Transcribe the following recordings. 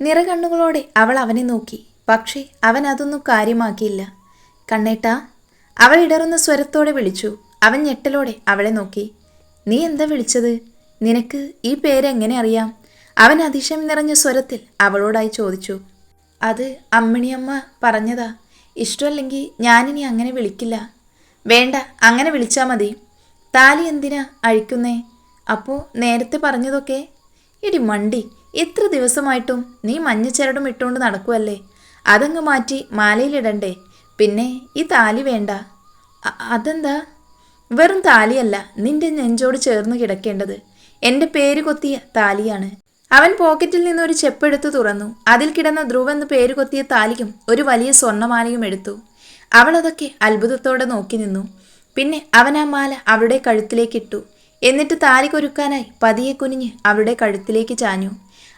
നിറകണ്ണുകളോടെ അവൾ അവനെ നോക്കി. പക്ഷേ അവൻ അതൊന്നും കാര്യമാക്കിയില്ല. കണ്ണേട്ടാ അവൾ ഇടറുന്ന സ്വരത്തോടെ വിളിച്ചു. അവൻ ഞെട്ടലോടെ അവളെ നോക്കി. നീ എന്താ വിളിച്ചത്? നിനക്ക് ഈ പേരെങ്ങനെ അറിയാം? അവൻ അതിശയം നിറഞ്ഞ സ്വരത്തിൽ അവളോടായി ചോദിച്ചു. അത് അമ്മിണിയമ്മ പറഞ്ഞതാ. ഇഷ്ടമല്ലെങ്കിൽ ഞാനിനി അങ്ങനെ വിളിക്കില്ല. വേണ്ട അങ്ങനെ വിളിച്ചാൽ മതി. താലി എന്തിനാ അഴിക്കുന്നേ? അപ്പോൾ നേരത്തെ പറഞ്ഞതൊക്കെ? ഇടി മണ്ടി എത്ര ദിവസമായിട്ടും നീ മഞ്ഞച്ചരടും ഇട്ടുകൊണ്ട് നടക്കുമല്ലേ അതങ്ങ് മാറ്റി മാലയിലിടണ്ടേ. പിന്നെ ഈ താലി വേണ്ട. അതെന്താ? വെറും താലിയല്ല നിന്റെ നെഞ്ചോട് ചേർന്ന് കിടക്കേണ്ടത്. എന്റെ പേര് കൊത്തിയ താലിയാണ്. അവൻ പോക്കറ്റിൽ നിന്ന് ഒരു ചെപ്പെടുത്ത് തുറന്നു. അതിൽ കിടന്ന ധ്രുവ് എന്ന് പേര് കൊത്തിയ താലിയും ഒരു വലിയ സ്വർണമാലയും എടുത്തു. അവൾ അതൊക്കെ അത്ഭുതത്തോടെ നോക്കി നിന്നു. പിന്നെ അവൻ ആ മാല അവളുടെ കഴുത്തിലേക്ക് ഇട്ടു. എന്നിട്ട് താലി കൊരുക്കാനായി പതിയെ കുനിഞ്ഞ് അവളുടെ കഴുത്തിലേക്ക് ചാഞ്ഞു.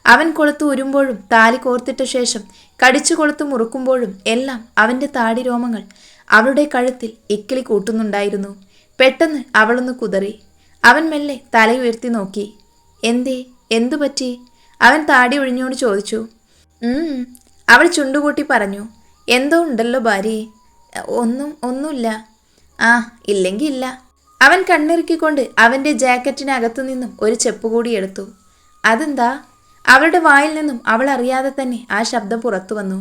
അവൻ കൊളുത്തു ഉരുമ്പോഴും താലി കോർത്തിട്ട ശേഷം കടിച്ചു കൊളുത്തു മുറുക്കുമ്പോഴും എല്ലാം അവന്റെ താടി രോമങ്ങൾ അവളുടെ കഴുത്തിൽ ഇക്കിളി കൂട്ടുന്നുണ്ടായിരുന്നു. പെട്ടെന്ന് അവളൊന്ന് കുതറി. അവൻ മെല്ലെ തലയുയർത്തി നോക്കി. എന്തേ? എന്തു പറ്റി? അവൻ താടി ഒഴിഞ്ഞോട് ചോദിച്ചു. അവൾ ചുണ്ടുകൂട്ടി പറഞ്ഞു. എന്തോ ഉണ്ടല്ലോ ഭാര്യയെ ഒന്നും ഒന്നുമില്ല. ആ ഇല്ലെങ്കിൽ ഇല്ല. അവൻ കണ്ണിറുക്കിക്കൊണ്ട് അവന്റെ ജാക്കറ്റിനകത്തു നിന്നും ഒരു ചെപ്പ് കൂടി എടുത്തു. അതെന്താ? അവളുടെ വായിൽ നിന്നും അവൾ അറിയാതെ തന്നെ ആ ശബ്ദം പുറത്തു വന്നു.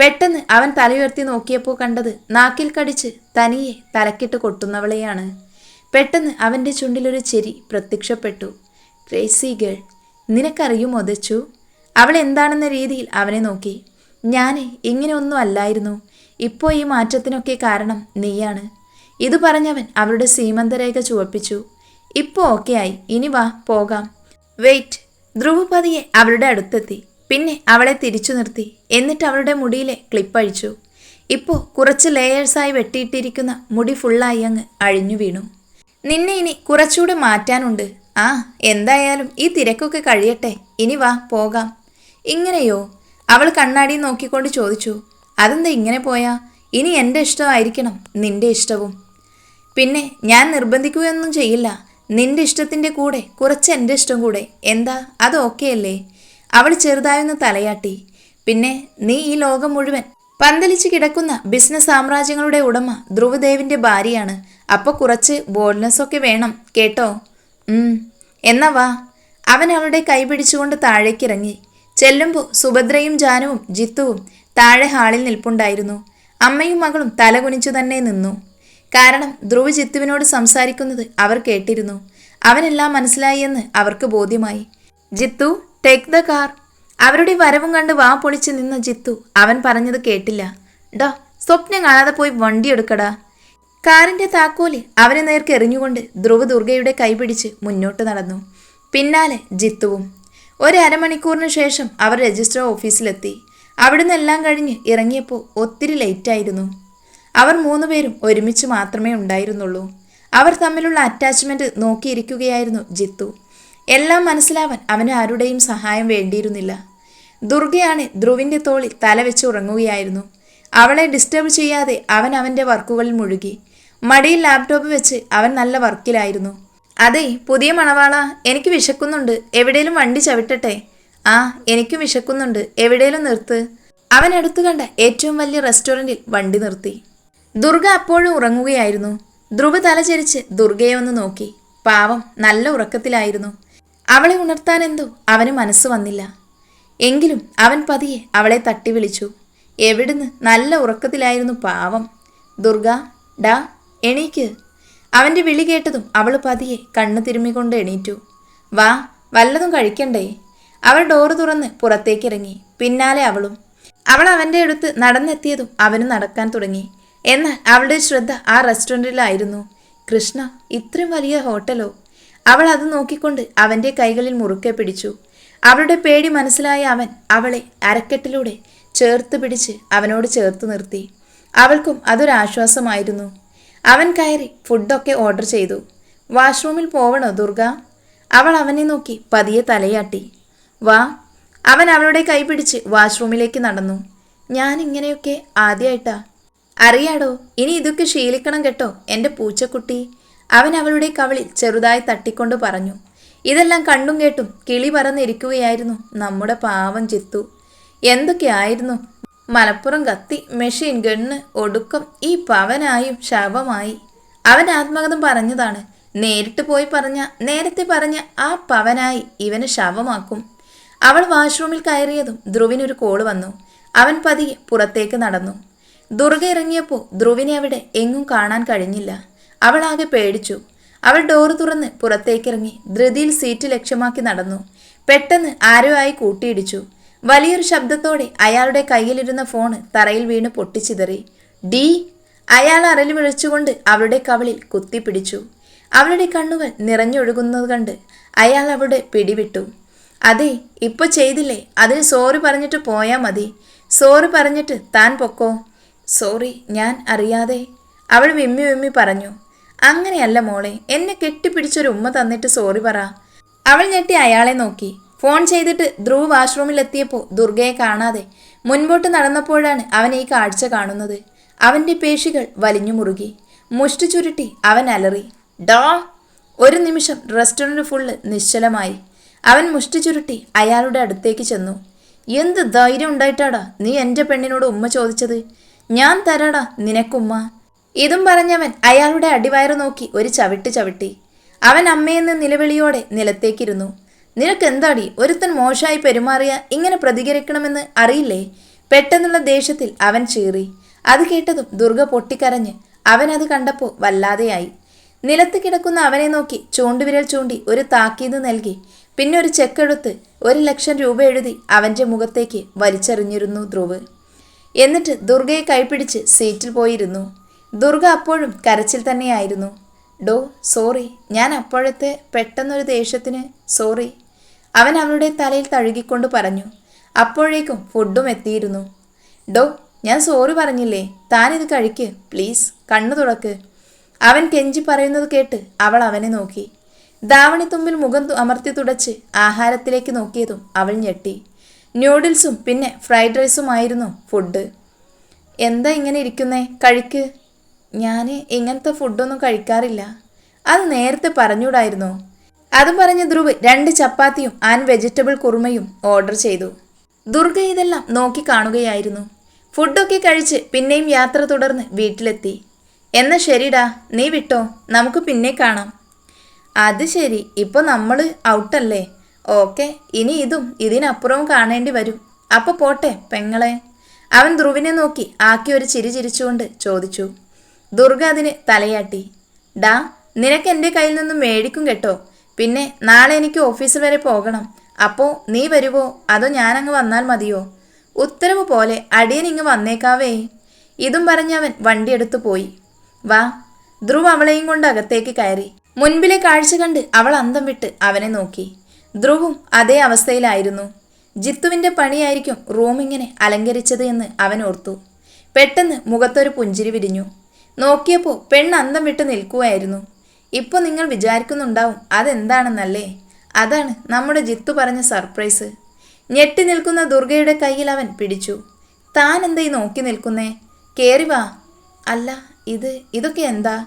പെട്ടെന്ന് അവൻ തലയുയർത്തി നോക്കിയപ്പോൾ കണ്ടത് നാക്കിൽ കടിച്ച് തനിയെ തലക്കിട്ട് കൊട്ടുന്നവളെയാണ്. പെട്ടെന്ന് അവന്റെ ചുണ്ടിലൊരു ചെരി പ്രത്യക്ഷപ്പെട്ടു. ക്രേസി ഗേൾ നിനക്കറിയുമോ ദച്ചു? അവൾ എന്താണെന്ന രീതിയിൽ അവനെ നോക്കി. ഞാൻ ഇങ്ങനെയൊന്നും അല്ലായിരുന്നു. ഇപ്പോൾ ഈ മാറ്റത്തിനൊക്കെ കാരണം നീയാണ്. ഇത് പറഞ്ഞവൻ അവരുടെ സീമന്തരേഖ ചുവപ്പിച്ചു. ഇപ്പോൾ ഓക്കെ ആയി ഇനി വാ പോകാം. വെയിറ്റ് ധ്രുവപതിയെ അവളുടെ അടുത്തെത്തി. പിന്നെ അവളെ തിരിച്ചു നിർത്തി. എന്നിട്ട് അവളുടെ മുടിയിലെ ക്ലിപ്പഴിച്ചു ഇപ്പോൾ കുറച്ച് ലേയേഴ്സായി വെട്ടിയിട്ടിരിക്കുന്ന മുടി ഫുള്ളായി അങ്ങ് അഴിഞ്ഞു വീണു. നിന്നെ ഇനി കുറച്ചുകൂടെ മാറ്റാനുണ്ട്. ആ എന്തായാലും ഈ തിരക്കൊക്കെ കഴിയട്ടെ. ഇനി വാ പോകാം. ഇങ്ങനെയോ? അവൾ കണ്ണാടി നോക്കിക്കൊണ്ട് ചോദിച്ചു. അതെന്താ ഇങ്ങനെ പോയാ? ഇനി എന്റെ ഇഷ്ടമായിരിക്കണം നിന്റെ ഇഷ്ടവും. പിന്നെ ഞാൻ നിർബന്ധിക്കുകയൊന്നും ചെയ്യില്ല. നിന്റെ ഇഷ്ടത്തിന്റെ കൂടെ കുറച്ച് എന്റെ ഇഷ്ടം കൂടെ. എന്താ? അത് ഓക്കെ അല്ലേ അവൾ ചെറുതായൊന്ന് തലയാട്ടി. പിന്നെ നീ ഈ ലോകം മുഴുവൻ പന്തലിച്ച് കിടക്കുന്ന ബിസിനസ് സാമ്രാജ്യങ്ങളുടെ ഉടമ ധ്രുവദേവിന്റെ ഭാര്യയാണ്. അപ്പോൾ കുറച്ച് ബോൾനസ്സൊക്കെ വേണം കേട്ടോ? എന്നാ വാ. അവൻ അവളുടെ കൈ പിടിച്ചുകൊണ്ട് താഴേക്കിറങ്ങി. ചെല്ലുമ്പോൾ സുഭദ്രയും ജാനുവും ജിത്തുവും താഴെ ഹാളിൽ നിൽപ്പുണ്ടായിരുന്നു. അമ്മയും മകളും തലകുനിച്ചു തന്നെ നിന്നു. കാരണം ധ്രുവ് ജിത്തുവിനോട് സംസാരിക്കുന്നത് അവർ കേട്ടിരുന്നു. അവനെല്ലാം മനസ്സിലായി എന്ന് അവർക്ക് ബോധ്യമായി. ജിത്തു ടേക്ക് ദ കാർ അവരുടെ വരവും കണ്ട് വാ പൊളിച്ച് നിന്ന ജിത്തു അവൻ പറഞ്ഞത് കേട്ടില്ല. ഡോ സ്വപ്നം കാണാതെ പോയി വണ്ടി എടുക്കടാ. കാറിന്റെ താക്കോൽ അവനെ നേർക്ക് എറിഞ്ഞുകൊണ്ട് ധ്രുവ് ദുർഗയുടെ കൈപിടിച്ച് മുന്നോട്ട് നടന്നു. പിന്നാലെ ജിത്തുവും. ഒരു ശേഷം അവർ രജിസ്റ്റർ ഓഫീസിലെത്തി. അവിടുന്ന് എല്ലാം കഴിഞ്ഞ് ഇറങ്ങിയപ്പോൾ ഒത്തിരി ലേറ്റായിരുന്നു അവർ മൂന്നുപേരും ഒരുമിച്ച് മാത്രമേ ഉണ്ടായിരുന്നുള്ളൂ. അവർ തമ്മിലുള്ള അറ്റാച്ച്മെന്റ് നോക്കിയിരിക്കുകയായിരുന്നു ജിത്തു. എല്ലാം മനസ്സിലാവാൻ അവന് ആരുടെയും സഹായം വേണ്ടിയിരുന്നില്ല. ദുർഗയാണ് ധ്രുവിന്റെ തോളിൽ തല വെച്ച് ഉറങ്ങുകയായിരുന്നു. അവളെ ഡിസ്റ്റർബ് ചെയ്യാതെ അവൻ അവന്റെ വർക്കുകളിൽ മുഴുകി. മടിയിൽ ലാപ്ടോപ്പ് വെച്ച് അവൻ നല്ല വർക്കിലായിരുന്നു. അതെ പുതിയ മണവാള എനിക്ക് വിശക്കുന്നുണ്ട്. എവിടെയും വണ്ടി ചവിട്ടട്ടെ? ആ എനിക്കും വിശക്കുന്നുണ്ട്. എവിടെയും നിർത്ത്. അവൻ അടുത്തു കണ്ട ഏറ്റവും വലിയ റെസ്റ്റോറന്റിൽ വണ്ടി നിർത്തി. ദുർഗ അപ്പോഴും ഉറങ്ങുകയായിരുന്നു. ധ്രുവ തലചരിച്ച് ദുർഗയെ ഒന്ന് നോക്കി. പാവം നല്ല ഉറക്കത്തിലായിരുന്നു. അവളെ ഉണർത്താൻ ഉണർത്താനെന്തോ അവന് മനസ്സ് വന്നില്ല. എങ്കിലും അവൻ പതിയെ അവളെ തട്ടി വിളിച്ചു. എവിടുന്ന്? നല്ല ഉറക്കത്തിലായിരുന്നു പാവം. ദുർഗ ഡാ എണീക്ക്. അവന്റെ വിളി കേട്ടതും അവൾ പതിയെ കണ്ണു തിരുമ്മിക്കൊണ്ട് എണീറ്റു. വാ വല്ലതും കഴിക്കണ്ടേ? അവൾ ഡോറ് തുറന്ന് പുറത്തേക്കിറങ്ങി. പിന്നാലെ അവളും. അവൾ അവന്റെ അടുത്ത് നടന്നെത്തിയതും അവന് നടക്കാൻ തുടങ്ങി. എന്നാൽ അവളുടെ ശ്രദ്ധ ആ റെസ്റ്റോറന്റിലായിരുന്നു കൃഷ്ണ ഇത്രയും വലിയ ഹോട്ടലോ? അവൾ അത് നോക്കിക്കൊണ്ട് അവന്റെ കൈകളിൽ മുറുക്കെ പിടിച്ചു. അവളുടെ പേടി മനസ്സിലായ അവൻ അവളെ അരക്കെട്ടിലൂടെ ചേർത്ത് പിടിച്ച് അവനോട് ചേർത്ത് നിർത്തി. അവൾക്കും അതൊരാശ്വാസമായിരുന്നു അവൻ കയറി ഫുഡൊക്കെ ഓർഡർ ചെയ്തു. വാഷ്റൂമിൽ പോവണോ ദുർഗ? അവൾ അവനെ നോക്കി പതിയെ തലയാട്ടി. വാ. അവൻ അവളുടെ കൈ പിടിച്ച് വാഷ്റൂമിലേക്ക് നടന്നു. ഞാൻ ഇങ്ങനെയൊക്കെ ആദ്യമായിട്ടാ അറിയാടോ ഇനി ഇതൊക്കെ ശീലിക്കണം കേട്ടോ എന്റെ പൂച്ചക്കുട്ടി. അവൻ അവളുടെ കവളിൽ ചെറുതായി തട്ടിക്കൊണ്ട് പറഞ്ഞു. ഇതെല്ലാം കണ്ടും കേട്ടും കിളി പറന്നിരിക്കുകയായിരുന്നു നമ്മുടെ പാവം ചിത്തു എന്തൊക്കെയായിരുന്നു? മലപ്പുറം കത്തി മെഷീൻ ഗണ്ണ് ഒടുക്കം ഈ പവനായും ശവമായി. അവൻ ആത്മകഥം പറഞ്ഞതാണ്. നേരിട്ട് പോയി പറഞ്ഞ നേരത്തെ പറഞ്ഞ ആ പവനായി ഇവനെ ശവമാക്കും. അവൾ വാഷ്റൂമിൽ കയറിയതും ധ്രുവിനൊരു കോൾ വന്നു. അവൻ പതിയെ പുറത്തേക്ക് നടന്നു. ദുർഗ ഇറങ്ങിയപ്പോൾ ധ്രുവിനെ അവിടെ എങ്ങും കാണാൻ കഴിഞ്ഞില്ല. അവൾ ആകെ പേടിച്ചു. അവൾ ഡോറ് തുറന്ന് പുറത്തേക്കിറങ്ങി ധൃതിയിൽ സീറ്റ് ലക്ഷ്യമാക്കി നടന്നു. പെട്ടെന്ന് ആരോ ആയി കൂട്ടിയിടിച്ചു. വലിയൊരു ശബ്ദത്തോടെ അയാളുടെ കയ്യിലിരുന്ന ഫോണ് തറയിൽ വീണ് പൊട്ടിച്ചിതറി. ഡി അയാൾ അരലി വിളിച്ചുകൊണ്ട് അവളുടെ കവളിൽ കുത്തിപ്പിടിച്ചു. അവളുടെ കണ്ണുകൾ നിറഞ്ഞൊഴുകുന്നത് കണ്ട് അയാൾ അവളുടെ പിടിവിട്ടു. അതെ ഇപ്പൊ ചെയ്തില്ലേ? അതിന് സോറി പറഞ്ഞിട്ട് പോയാ മതി. സോറി പറഞ്ഞിട്ട് താൻ പൊക്കോ? സോറി ഞാൻ അറിയാതെ. അവൾ വിമ്മി വിമ്മി പറഞ്ഞു അങ്ങനെയല്ല മോളെ എന്നെ കെട്ടിപ്പിടിച്ചൊരു ഉമ്മ തന്നിട്ട് സോറി പറ. അവൾ ഞെട്ടി അയാളെ നോക്കി. ഫോൺ ചെയ്തിട്ട് ധ്രുവ് വാഷ്റൂമിൽ എത്തിയപ്പോൾ ദുർഗയെ കാണാതെ മുൻപോട്ട് നടന്നപ്പോഴാണ് അവൻ ഈ കാഴ്ച കാണുന്നത്. അവന്റെ പേശികൾ വലിഞ്ഞു മുറുകി. മുഷ്ടി ചുരുട്ടി അവൻ അലറി. ഡോ! ഒരു നിമിഷം റെസ്റ്റോറന്റ് ഫുള്ള് നിശ്ചലമായി. അവൻ മുഷ്ടി ചുരുട്ടി അയാളുടെ അടുത്തേക്ക് ചെന്നു. എന്ത് ധൈര്യം ഉണ്ടായിട്ടാടാ? നീ എന്റെ പെണ്ണിനോട് ഉമ്മ ചോദിച്ചത്? ഞാൻ തരടാ നിനക്കുമ്മ. ഇതും പറഞ്ഞവൻ അയാളുടെ അടിവയറ് നോക്കി ഒരു ചവിട്ട് ചവിട്ടി. അവൻ അമ്മയെന്ന് നിലവിളിയോടെ നിലത്തേക്കിരുന്നു. നിനക്ക് എന്താടി ഒരുത്തൻ മോശമായി പെരുമാറിയ ഇങ്ങനെ പ്രതികരിക്കണമെന്ന് അറിയില്ലേ? പെട്ടെന്നുള്ള ദേഷ്യത്തിൽ അവൻ ചീറി. അത് കേട്ടതും ദുർഗ പൊട്ടിക്കരഞ്ഞ് അവനത് കണ്ടപ്പോൾ വല്ലാതെയായി. നിലത്ത് കിടക്കുന്ന അവനെ നോക്കി ചൂണ്ടുവിരൽ ചൂണ്ടി ഒരു താക്കീത് നൽകി. പിന്നെ ഒരു ചെക്കെടുത്ത് ഒരു ലക്ഷം രൂപ എഴുതി അവന്റെ മുഖത്തേക്ക് വലിച്ചെറിഞ്ഞിരുന്നു ധ്രുവ്. എന്നിട്ട് ദുർഗയെ കൈപിടിച്ച് സീറ്റിൽ പോയിരുന്നു. ദുർഗ അപ്പോഴും കരച്ചിൽ തന്നെയായിരുന്നു. ഡോ സോറി ഞാൻ അപ്പോഴത്തെ പെട്ടെന്നൊരു ദേഷ്യത്തിന് സോറി. അവൻ അവളുടെ തലയിൽ തഴുകിക്കൊണ്ട് പറഞ്ഞു. അപ്പോഴേക്കും ഫുഡും എത്തിയിരുന്നു. ഡോ ഞാൻ സോറി പറഞ്ഞില്ലേ? താനിത് കഴിക്ക് പ്ലീസ് കണ്ണു തുറക്ക്. അവൻ കെഞ്ചി പറയുന്നത് കേട്ട് അവൾ അവനെ നോക്കി. ദാവണിത്തുമ്പിൽ മുഖം അമർത്തി തുടച്ച് ആഹാരത്തിലേക്ക് നോക്കിയതും അവൾ ഞെട്ടി. ന്യൂഡിൽസും പിന്നെ ഫ്രൈഡ് റൈസും ആയിരുന്നു ഫുഡ്. എന്താ ഇങ്ങനെ ഇരിക്കുന്നേ? കഴിക്ക്. ഞാൻ ഇങ്ങനത്തെ ഫുഡൊന്നും കഴിക്കാറില്ല. അത് നേരത്തെ പറഞ്ഞൂടായിരുന്നു. അതും പറഞ്ഞ് ധ്രുവ് രണ്ട് ചപ്പാത്തിയും ആൻഡ് വെജിറ്റബിൾ കുറുമയും ഓർഡർ ചെയ്തു. ദുർഗ ഇതെല്ലാം നോക്കി കാണുകയായിരുന്നു. ഫുഡൊക്കെ കഴിച്ച് പിന്നെയും യാത്ര തുടർന്ന് വീട്ടിലെത്തി. എന്നാ ശരിടാ നീ വിട്ടോ? നമുക്ക് പിന്നെ കാണാം. അത് ശരി ഇപ്പോൾ നമ്മൾ ഔട്ടല്ലേ? ഓക്കെ ഇനി ഇതും ഇതിനപ്പുറവും കാണേണ്ടി വരും. അപ്പൊ പോട്ടെ പെങ്ങളെ. അവൻ ധ്രുവിനെ നോക്കി ആക്കി ഒരു ചിരി ചിരിച്ചുകൊണ്ട് ചോദിച്ചു. ദുർഗ അതിന് തലയാട്ടി. ഡാ നിനക്ക് എന്റെ കയ്യിൽ നിന്നും മേടിക്കും കേട്ടോ. പിന്നെ നാളെ എനിക്ക് ഓഫീസിൽ വരെ പോകണം. അപ്പോൾ നീ വരുവോ? അതോ ഞാനങ്ങ് വന്നാൽ മതിയോ? ഉത്തരവ് പോലെ അടിയൻ ഇങ്ങ് വന്നേക്കാവേ. ഇതും പറഞ്ഞവൻ വണ്ടിയെടുത്തു പോയി. വാ ധ്രുവ് അവളെയും കൊണ്ട് അകത്തേക്ക് കയറി. മുൻപിലെ കാഴ്ച കണ്ട് അവൾ അന്തം വിട്ട് അവനെ നോക്കി. ധ്രുവും അതേ അവസ്ഥയിലായിരുന്നു. ജിത്തുവിന്റെ പണിയായിരിക്കും റൂമിങ്ങനെ അലങ്കരിച്ചത് എന്ന് അവൻ ഓർത്തു. പെട്ടെന്ന് മുഖത്തൊരു പുഞ്ചിരി വിരിഞ്ഞു. നോക്കിയപ്പോൾ പെണ്ണ് അന്തം വിട്ട് നിൽക്കുകയായിരുന്നു ഇപ്പോൾ നിങ്ങൾ വിചാരിക്കുന്നുണ്ടാവും അതെന്താണെന്നല്ലേ? അതാണ് നമ്മുടെ ജിത്തു പറഞ്ഞ സർപ്രൈസ്. ഞെട്ടി നിൽക്കുന്ന ദുർഗയുടെ കയ്യിൽ അവൻ പിടിച്ചു. താൻ എന്താ ഈ നോക്കി നിൽക്കുന്നേ? കേറി വാ. അല്ല ഇത് ഇതൊക്കെ എന്താ?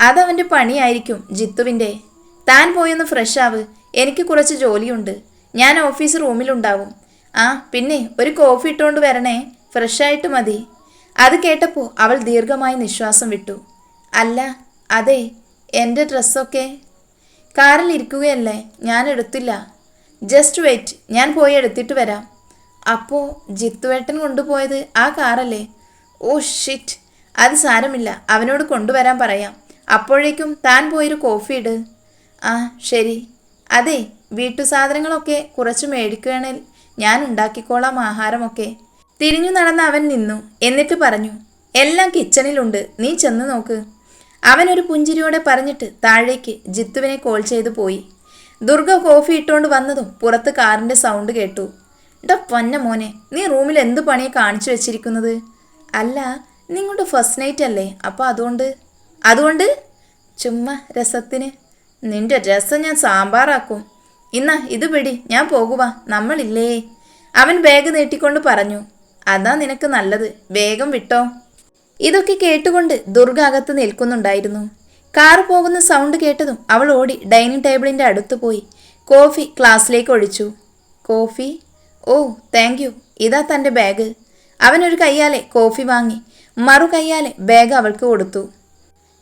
അതവന്റെ പണിയായിരിക്കും ജിത്തുവിന്റെ താൻ പോയൊന്ന് ഫ്രഷ് ആവ്. എനിക്ക് കുറച്ച് ജോലിയുണ്ട്. ഞാൻ ഓഫീസ് റൂമിലുണ്ടാവും. ആ പിന്നെ ഒരു കോഫി ഇട്ടുകൊണ്ട് വരണേ. ഫ്രഷായിട്ട് മതി. അത് കേട്ടപ്പോൾ അവൾ ദീർഘമായി നിശ്വാസം വിട്ടു. അല്ല അതെ എന്റെ ഡ്രസ്സൊക്കെ. കാറിൽ ഇരിക്കുകയല്ലേ? ഞാൻ എടുത്തില്ല. ജസ്റ്റ് വെയിറ്റ് ഞാൻ പോയി എടുത്തിട്ട് വരാം. അപ്പോൾ ജിത്തുവേട്ടൻ കൊണ്ടുപോയത് ആ കാറല്ലേ? ഓ ഷിറ്റ് അത് സാരമില്ല. അവനോട് കൊണ്ടുവരാൻ പറയാം. അപ്പോഴേക്കും താൻ പോയൊരു കോഫി ഇട്. ആ ശരി. അതെ വീട്ടു സാധനങ്ങളൊക്കെ കുറച്ച് മേടിക്കുകയാണെങ്കിൽ ഞാൻ ഉണ്ടാക്കിക്കോളാം ആഹാരമൊക്കെ. തിരിഞ്ഞു നടന്ന അവൻ നിന്നു. എന്നിട്ട് പറഞ്ഞു എല്ലാം കിച്ചണിലുണ്ട്. നീ ചെന്ന് നോക്ക്. അവൻ ഒരു പുഞ്ചിരിയോടെ പറഞ്ഞിട്ട് താഴേക്ക് ജിത്തുവിനെ കോൾ ചെയ്തു പോയി. ദുർഗ കോഫി ഇട്ടുകൊണ്ട് വന്നതും പുറത്ത് കാറിന്റെ സൗണ്ട് കേട്ടു. ഡോ പൊന്ന മോനെ നീ റൂമിൽ എന്ത് പണിയെ കാണിച്ചു വെച്ചിരിക്കുന്നത്? അല്ല നിങ്ങളുടെ ഫസ്റ്റ് നൈറ്റ് അല്ലേ അപ്പോൾ അതുകൊണ്ട്. അതുകൊണ്ട്? ചുമ്മാ രസത്തിന്. നിന്റെ രസം ഞാൻ സാമ്പാറാക്കും. ഇന്നാ ഇത് പിടി ഞാൻ പോകുക നമ്മളില്ലേ? അവൻ ബാഗ് നീട്ടിക്കൊണ്ട് പറഞ്ഞു അതാ നിനക്ക് നല്ലത് വേഗം വിട്ടോ. ഇതൊക്കെ കേട്ടുകൊണ്ട് ദുർഗ അകത്ത് നിൽക്കുന്നുണ്ടായിരുന്നു. കാർ പോകുന്ന സൗണ്ട് കേട്ടതും അവൾ ഓടി ഡൈനിങ് ടേബിളിന്റെ അടുത്ത് പോയി. കോഫി ക്ലാസ്സിലേക്ക് ഒഴിച്ചു. കോഫി? ഓ താങ്ക് യു ഇതാ തന്റെ ബാഗ് അവനൊരു കയ്യാലെ കോഫി വാങ്ങി മറു കയ്യാലെ ബാഗ് അവൾക്ക് കൊടുത്തു.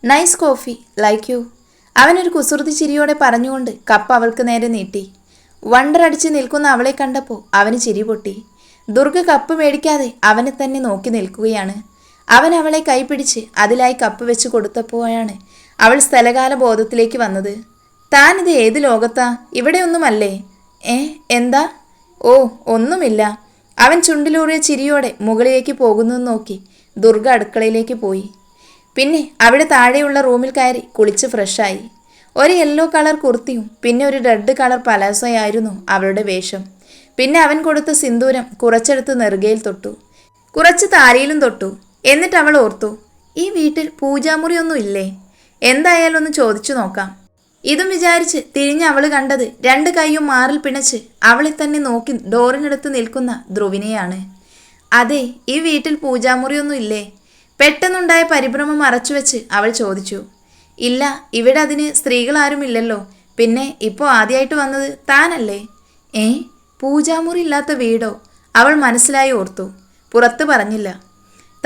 നൈസ് കോഫി ലൈക്ക് യു അവനൊരു കുസൃതി ചിരിയോടെ പറഞ്ഞുകൊണ്ട് കപ്പ് അവൾക്ക് നേരെ നീട്ടി. വണ്ടർ അടിച്ച് നിൽക്കുന്ന അവളെ കണ്ടപ്പോൾ അവന് ചിരി പൊട്ടി. ദുർഗ കപ്പ് മേടിക്കാതെ അവനെ തന്നെ നോക്കി നിൽക്കുകയാണ്. അവൻ അവളെ കൈപിടിച്ച് അതിലായി കപ്പ് വെച്ച് കൊടുത്തപ്പോഴാണ് അവൾ സ്ഥലകാല ബോധത്തിലേക്ക് വന്നത്. താനിത് ഏത് ലോകത്താ? ഇവിടെയൊന്നുമല്ലേ? ഏ എന്താ? ഓ ഒന്നുമില്ല. അവൻ ചുണ്ടിലൂറിയ ചിരിയോടെ മുകളിലേക്ക് പോകുന്നത് നോക്കി ദുർഗ അടുക്കളയിലേക്ക് പോയി. പിന്നെ അവിടെ താഴെയുള്ള റൂമിൽ കയറി കുളിച്ച് ഫ്രഷായി. ഒരു യെല്ലോ കളർ കുർത്തിയും പിന്നെ ഒരു റെഡ് കളർ പലാസോയായിരുന്നു അവളുടെ വേഷം. പിന്നെ അവൻ കൊടുത്ത സിന്ദൂരം കുറച്ചെടുത്ത് നെറുകയിൽ തൊട്ടു. കുറച്ച് താരിയിലും തൊട്ടു. എന്നിട്ട് അവൾ ഓർത്തു ഈ വീട്ടിൽ പൂജാമുറിയൊന്നും ഇല്ലേ? എന്തായാലും ഒന്ന് ചോദിച്ചു നോക്കാം. ഇതും വിചാരിച്ച് തിരിഞ്ഞ് അവൾ കണ്ടത് രണ്ട് കൈയും മാറിൽ പിണച്ച് അവളെ തന്നെ നോക്കി ഡോറിനടുത്ത് നിൽക്കുന്ന ധ്രുവിനെയാണ്. അതെ ഈ വീട്ടിൽ പൂജാമുറിയൊന്നും ഇല്ലേ? പെട്ടെന്നുണ്ടായ പരിഭ്രമം മറച്ചുവെച്ച് അവൾ ചോദിച്ചു ഇല്ല ഇവിടെ അതിന് സ്ത്രീകളാരുമില്ലല്ലോ പിന്നെ ഇപ്പോൾ ആദ്യമായിട്ട് വന്നത് താനല്ലേ? ഏ പൂജാമുറി ഇല്ലാത്ത വീടോ? അവൾ മനസ്സിലായി ഓർത്തു. പുറത്ത് പറഞ്ഞില്ല.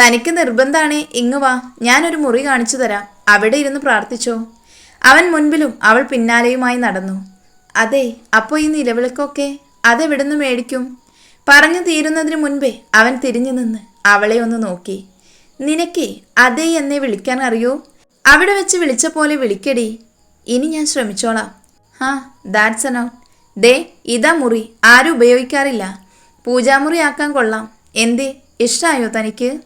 തനിക്ക് നിർബന്ധാണേ ഇങ്ങ് വാ ഞാനൊരു മുറി കാണിച്ചു തരാം. അവിടെ ഇരുന്ന് പ്രാർത്ഥിച്ചോ. അവൻ മുൻപിലും അവൾ പിന്നാലെയുമായി നടന്നു. അതെ അപ്പോൾ ഈ നിലവിളക്കൊക്കെ അതെവിടുന്ന് മേടിക്കും? പറഞ്ഞു തീരുന്നതിന് മുൻപേ അവൻ തിരിഞ്ഞു നിന്ന് അവളെ ഒന്ന് നോക്കി. നിനക്കേ അതേ എന്നെ വിളിക്കാൻ അറിയോ? അവിടെ വെച്ച് വിളിച്ച പോലെ വിളിക്കടി. ഇനി ഞാൻ ശ്രമിച്ചോളാം. ഹാ ദാറ്റ്സ് അനൗ ദേ ഇതാ മുറി. ആരും ഉപയോഗിക്കാറില്ല. പൂജാമുറി ആക്കാൻ കൊള്ളാം. എന്തേ? ഇഷ്ടമായോ തനിക്ക്?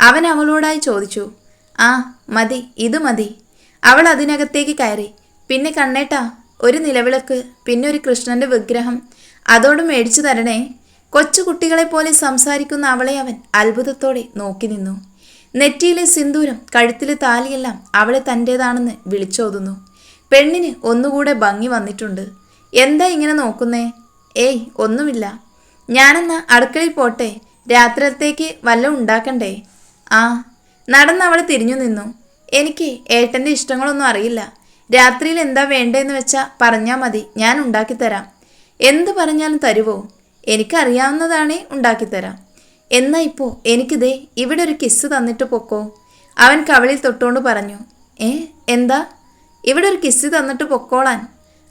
അവൻ അവളോടായി ചോദിച്ചു. ആ മതി. ഇത് മതി. അവൾ അതിനകത്തേക്ക് കയറി. പിന്നെ കണ്ണേട്ടാ ഒരു നിലവിളക്ക് പിന്നെ ഒരു കൃഷ്ണന്റെ വിഗ്രഹം. അതോട് മേടിച്ചു തരണേ. കൊച്ചു കുട്ടികളെ പോലെ സംസാരിക്കുന്ന അവളെ അവൻ അത്ഭുതത്തോടെ നോക്കി നിന്നു. നെറ്റിയിലെ സിന്ദൂരം കഴുത്തിലെ താലിയെല്ലാം അവളെ തന്റേതാണെന്ന് വിളിച്ചോതുന്നു. പെണ്ണിന് ഒന്നുകൂടെ ഭംഗി വന്നിട്ടുണ്ട്. എന്താ ഇങ്ങനെ നോക്കുന്നേ? ഏയ് ഒന്നുമില്ല. ഞാനെന്ന അടുക്കളയിൽ പോട്ടെ? രാത്രിത്തേക്ക് വല്ല ഉണ്ടാക്കണ്ടേ? ആ നടന്ന് അവൾ തിരിഞ്ഞു നിന്നു. എനിക്ക് ഏട്ടന്റെ ഇഷ്ടങ്ങളൊന്നും അറിയില്ല. രാത്രിയിൽ എന്താ വേണ്ടതെന്ന് വെച്ചാൽ പറഞ്ഞാൽ മതി ഞാൻ ഉണ്ടാക്കിത്തരാം. എന്ത് പറഞ്ഞാലും തരുവോ? എനിക്കറിയാവുന്നതാണേ ഉണ്ടാക്കിത്തരാം. എന്നാ ഇപ്പോൾ എനിക്കിതേ ഇവിടെ ഒരു കിസ് തന്നിട്ട് പൊക്കോ. അവൻ കവളിൽ തൊട്ടുകൊണ്ട് പറഞ്ഞു ഏ എന്താ? ഇവിടെ ഒരു കിസ് തന്നിട്ട് പൊക്കോളാൻ.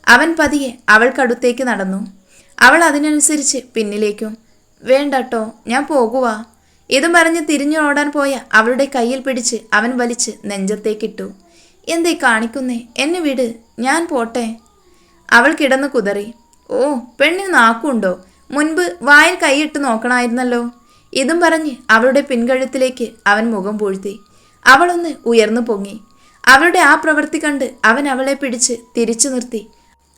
അവൻ പതിയെ അവൾക്കടുത്തേക്ക് നടന്നു. അവൾ അതിനനുസരിച്ച് പിന്നിലേക്കും വേണ്ടട്ടോ ഞാൻ പോകുവാ. ഇതും പറഞ്ഞ് തിരിഞ്ഞു ഓടാൻ പോയ അവളുടെ കയ്യിൽ പിടിച്ച് അവൻ വലിച്ച് നെഞ്ചത്തേക്കിട്ടു. എന്തേ കാണിക്കുന്നേ? എന്നെ വിട് ഞാൻ പോട്ടെ. അവൾ കിടന്ന് കുതറി. ഓ പെണ്ണിന് നാക്കുണ്ടോ? മുൻപ് വായിൽ കൈയിട്ട് നോക്കണമായിരുന്നല്ലോ ഇതും പറഞ്ഞ് അവളുടെ പിൻകഴുത്തിലേക്ക് അവൻ മുഖം പൂഴ്ത്തി. അവളൊന്ന് ഉയർന്നു പൊങ്ങി. അവളുടെ ആ പ്രവൃത്തി കണ്ട് അവൻ അവളെ പിടിച്ച് തിരിച്ചു നിർത്തി.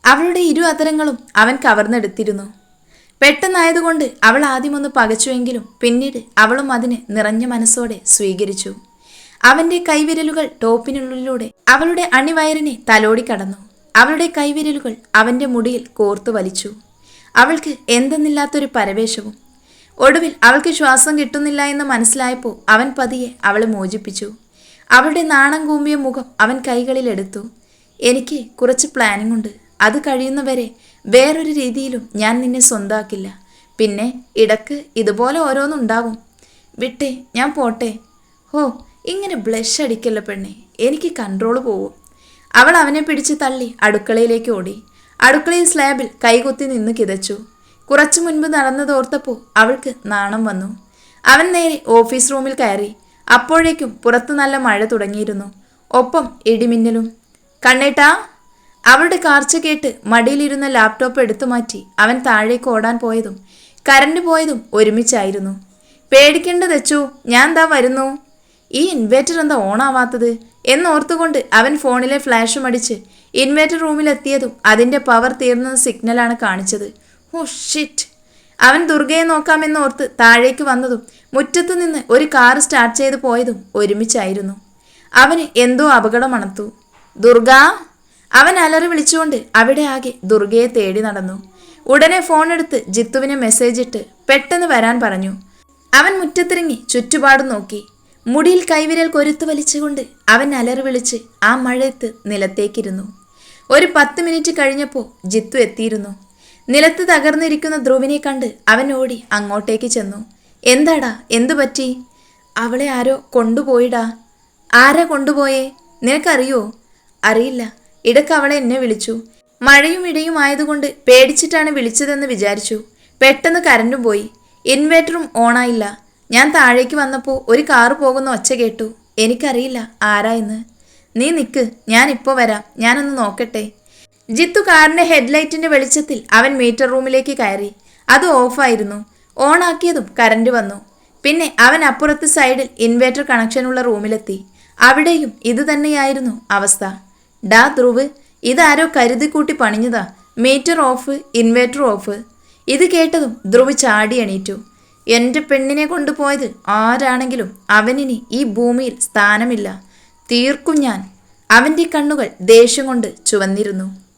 അവളുടെ ഇരു അതരങ്ങളും അവൻ കവർന്നെടുത്തിരുന്നു. പെട്ടെന്നായതുകൊണ്ട് അവൾ ആദ്യമൊന്ന് പകച്ചുവെങ്കിലും പിന്നീട് അവളും അതിന് നിറഞ്ഞ മനസ്സോടെ സ്വീകരിച്ചു. അവന്റെ കൈവിരലുകൾ ടോപ്പിനുള്ളിലൂടെ അവളുടെ അണിവയറിനെ തലോടി കടന്നു. അവളുടെ കൈവിരലുകൾ അവന്റെ മുടിയിൽ കോർത്തു വലിച്ചു. അവൾക്ക് എന്തെന്നില്ലാത്തൊരു പരവേശവും ഒടുവിൽ അവൾക്ക് ശ്വാസം കിട്ടുന്നില്ല എന്ന് മനസ്സിലായപ്പോൾ അവൻ പതിയെ അവളെ മോചിപ്പിച്ചു. അവളുടെ നാണം കൂമ്പിയ മുഖം അവൻ കൈകളിലെടുത്തു എനിക്ക് കുറച്ച് പ്ലാനിംഗ് ഉണ്ട്. അത് കഴിയുന്നവരെ വേറൊരു രീതിയിലും ഞാൻ നിന്നെ സ്വന്താക്കില്ല. പിന്നെ ഇടയ്ക്ക് ഇതുപോലെ ഓരോന്നുണ്ടാവും. വിട്ടേ ഞാൻ പോട്ടെ. ഹോ ഇങ്ങനെ ബ്ലഷ് അടിക്കല്ല പെണ്ണെ. എനിക്ക് കൺട്രോൾ പോവും. അവൾ അവനെ പിടിച്ച് തള്ളി അടുക്കളയിലേക്ക് ഓടി. അടുക്കളയിൽ സ്ലാബിൽ കൈകുത്തി നിന്ന് കിതച്ചു. കുറച്ചു മുൻപ് നടന്നതോർത്തപ്പോൾ അവൾക്ക് നാണം വന്നു. അവൻ നേരെ ഓഫീസ് റൂമിൽ കയറി. അപ്പോഴേക്കും പുറത്ത് നല്ല മഴ തുടങ്ങിയിരുന്നു. ഒപ്പം ഇടിമിന്നലും. കണ്ണേട്ടാ അവളുടെ കാർച്ച കേട്ട് മടിയിലിരുന്ന ലാപ്ടോപ്പ് എടുത്തു മാറ്റി അവൻ താഴേക്ക് ഓടാൻ പോയതും കരണ്ട് പോയതും ഒരുമിച്ചായിരുന്നു. പേടിക്കേണ്ട തെച്ചു ഞാൻ എന്താ വരുന്നു. ഈ ഇൻവേർട്ടർ എന്താ ഓണാവാത്തത്? എന്നോർത്തുകൊണ്ട് അവൻ ഫോണിലെ ഫ്ലാഷും അടിച്ച് ഇൻവേർട്ടർ റൂമിലെത്തിയതും അതിന്റെ പവർ തീർന്ന സിഗ്നലാണ് കാണിച്ചത്. ഓ ഷിറ്റ് അവൻ ദുർഗയെ നോക്കാമെന്നോർത്ത് താഴേക്ക് വന്നതും മുറ്റത്തു നിന്ന് ഒരു കാർ സ്റ്റാർട്ട് ചെയ്ത് പോയതും ഒരുമിച്ചായിരുന്നു. അവന് എന്തോ അപകടം അണത്തു ദുർഗ? അവൻ അലറി വിളിച്ചുകൊണ്ട് അവിടെ ആകെ ദുർഗയെ തേടി നടന്നു. ഉടനെ ഫോൺ എടുത്ത് ജിത്തുവിനെ മെസ്സേജ് ഇട്ട് പെട്ടെന്ന് വരാൻ പറഞ്ഞു. അവൻ മുറ്റത്തിറങ്ങി ചുറ്റുപാടും നോക്കി. മുടിയിൽ കൈവിരൽ കൊരുത്തു വലിച്ചുകൊണ്ട് അവൻ അലറി വിളിച്ച് ആ മഴയത്ത് നിലത്തേക്കിരുന്നു. ഒരു പത്ത് മിനിറ്റ് കഴിഞ്ഞപ്പോൾ ജിത്തു എത്തിയിരുന്നു. നിലത്ത് തകർന്നിരിക്കുന്ന ധ്രുവിനെ കണ്ട് അവൻ ഓടി അങ്ങോട്ടേക്ക് ചെന്നു. എന്താടാ? എന്തു പറ്റി? അവളെ ആരോ കൊണ്ടുപോയിടാ. ആരാ കൊണ്ടുപോയേ? നിനക്കറിയോ? അറിയില്ല. ഇടയ്ക്ക് അവളെ എന്നെ വിളിച്ചു. മഴയും ഇടയും ആയതുകൊണ്ട് പേടിച്ചിട്ടാണ് വിളിച്ചതെന്ന് വിചാരിച്ചു. പെട്ടെന്ന് കരണ്ടും പോയി. ഇൻവേർട്ടറും ഓണായില്ല. ഞാൻ താഴേക്ക് വന്നപ്പോൾ ഒരു കാറ് പോകുന്ന ഒച്ച കേട്ടു. എനിക്കറിയില്ല ആരാ എന്ന്. നീ നിൽക്ക് ഞാനിപ്പോൾ വരാം. ഞാനൊന്ന് നോക്കട്ടെ. ജിത്തു കാറിന്റെ ഹെഡ്ലൈറ്റിന്റെ വെളിച്ചത്തിൽ അവൻ മീറ്റർ റൂമിലേക്ക് കയറി. അത് ഓഫായിരുന്നു. ഓണാക്കിയതും കറന്റ് വന്നു. പിന്നെ അവൻ അപ്പുറത്ത് സൈഡിൽ ഇൻവേർട്ടർ കണക്ഷനുള്ള റൂമിലെത്തി. അവിടെയും ഇതുതന്നെയായിരുന്നു അവസ്ഥ. ഡാ ധ്രുവ് ഇതാരോ കരുതിക്കൂട്ടി പണിഞ്ഞതാ. Meter off inverter off. ഇത് കേട്ടതും ധ്രുവ് ചാടി എണീറ്റു. എന്റെ പെണ്ണിനെ കൊണ്ടുപോയത് ആരാണെങ്കിലും അവനിനി ഈ ഭൂമിയിൽ സ്ഥാനമില്ല. തീർക്കും ഞാൻ. അവന്റെ കണ്ണുകൾ ദേഷ്യം കൊണ്ട് ചുവന്നിരുന്നു.